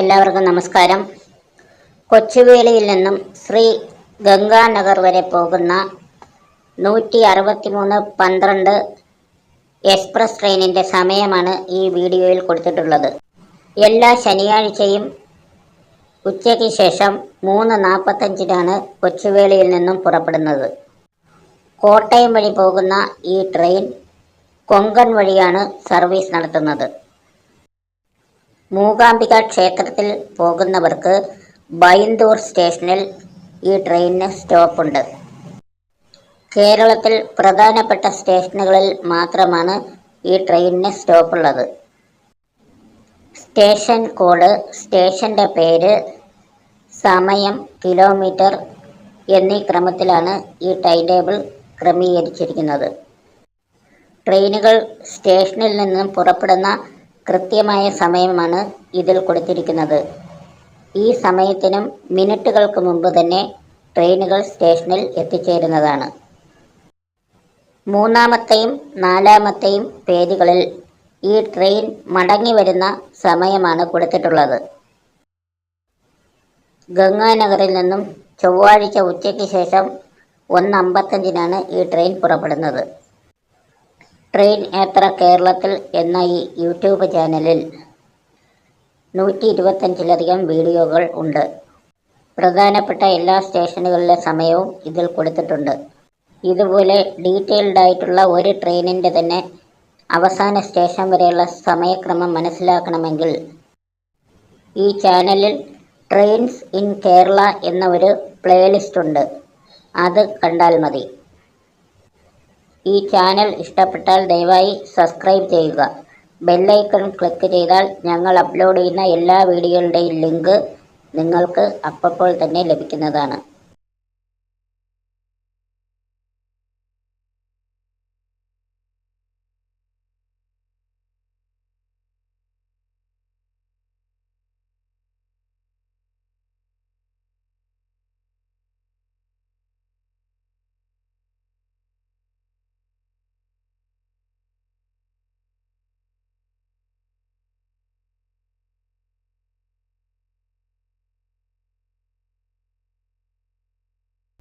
എല്ലാവർക്കും നമസ്കാരം. കൊച്ചുവേളിയിൽ നിന്നും ശ്രീ ഗംഗാനഗർ വരെ പോകുന്ന നൂറ്റി അറുപത്തി മൂന്ന് പന്ത്രണ്ട് എക്സ്പ്രസ് ട്രെയിനിന്റെ സമയമാണ് ഈ വീഡിയോയിൽ കൊടുത്തിട്ടുള്ളത്. എല്ലാ ശനിയാഴ്ചയും ഉച്ചയ്ക്ക് ശേഷം മൂന്ന് നാൽപ്പത്തഞ്ചിനാണ് കൊച്ചുവേളിയിൽ നിന്നും പുറപ്പെടുന്നത്. കോട്ടയം വഴി പോകുന്ന ഈ ട്രെയിൻ കൊങ്കൺ വഴിയാണ് സർവീസ് നടത്തുന്നത്. മൂകാംബിക ക്ഷേത്രത്തിൽ പോകുന്നവർക്ക് ബൈന്ദൂർ സ്റ്റേഷനിൽ ഈ ട്രെയിനിന് സ്റ്റോപ്പുണ്ട്. കേരളത്തിൽ പ്രധാനപ്പെട്ട സ്റ്റേഷനുകളിൽ മാത്രമാണ് ഈ ട്രെയിനിന് സ്റ്റോപ്പുള്ളത്. സ്റ്റേഷൻ കോഡ് സ്റ്റേഷന്റെ പേര് സമയം കിലോമീറ്റർ എന്നീ ക്രമത്തിലാണ് ഈ ടൈം ടേബിൾ ക്രമീകരിച്ചിരിക്കുന്നത്. ട്രെയിനുകൾ സ്റ്റേഷനിൽ നിന്നും പുറപ്പെടുന്ന കൃത്യമായ സമയമാണ് ഇതിൽ കൊടുത്തിരിക്കുന്നത്. ഈ സമയത്തിനും മിനിറ്റുകൾക്ക് മുമ്പ് തന്നെ ട്രെയിനുകൾ സ്റ്റേഷനിൽ എത്തിച്ചേരുന്നതാണ്. മൂന്നാമത്തെയും നാലാമത്തെയും പേജുകളിൽ ഈ ട്രെയിൻ മടങ്ങി വരുന്ന സമയമാണ് കൊടുത്തിട്ടുള്ളത്. ഗംഗാനഗറിൽ നിന്നും ചൊവ്വാഴ്ച ഉച്ചയ്ക്ക് ശേഷം ഒന്ന് അമ്പത്തഞ്ചിനാണ് ഈ ട്രെയിൻ പുറപ്പെടുന്നത്. ട്രെയിൻ യാത്ര കേരളത്തിൽ എന്ന ഈ യൂട്യൂബ് ചാനലിൽ നൂറ്റി ഇരുപത്തഞ്ചിലധികം വീഡിയോകൾ ഉണ്ട്. പ്രധാനപ്പെട്ട എല്ലാ സ്റ്റേഷനുകളിലെ സമയവും ഇതിൽ കൊടുത്തിട്ടുണ്ട്. ഇതുപോലെ ഡീറ്റെയിൽഡ് ആയിട്ടുള്ള ഒരു ട്രെയിനിന്റെ തന്നെ അവസാന സ്റ്റേഷൻ വരെയുള്ള സമയക്രമം മനസ്സിലാക്കണമെങ്കിൽ ഈ ചാനലിൽ ട്രെയിൻസ് ഇൻ കേരള എന്ന ഒരു പ്ലേലിസ്റ്റ് ഉണ്ട്. അത് കണ്ടാൽ മതി. ഈ ചാനൽ ഇഷ്ടപ്പെട്ടാൽ ദയവായി സബ്സ്ക്രൈബ് ചെയ്യുക. ബെല്ലൈക്കൺ ക്ലിക്ക് ചെയ്താൽ ഞങ്ങൾ അപ്ലോഡ് ചെയ്യുന്ന എല്ലാ വീഡിയോകളുടെയും ലിങ്ക് നിങ്ങൾക്ക് അപ്പോൾ തന്നെ ലഭിക്കുന്നതാണ്.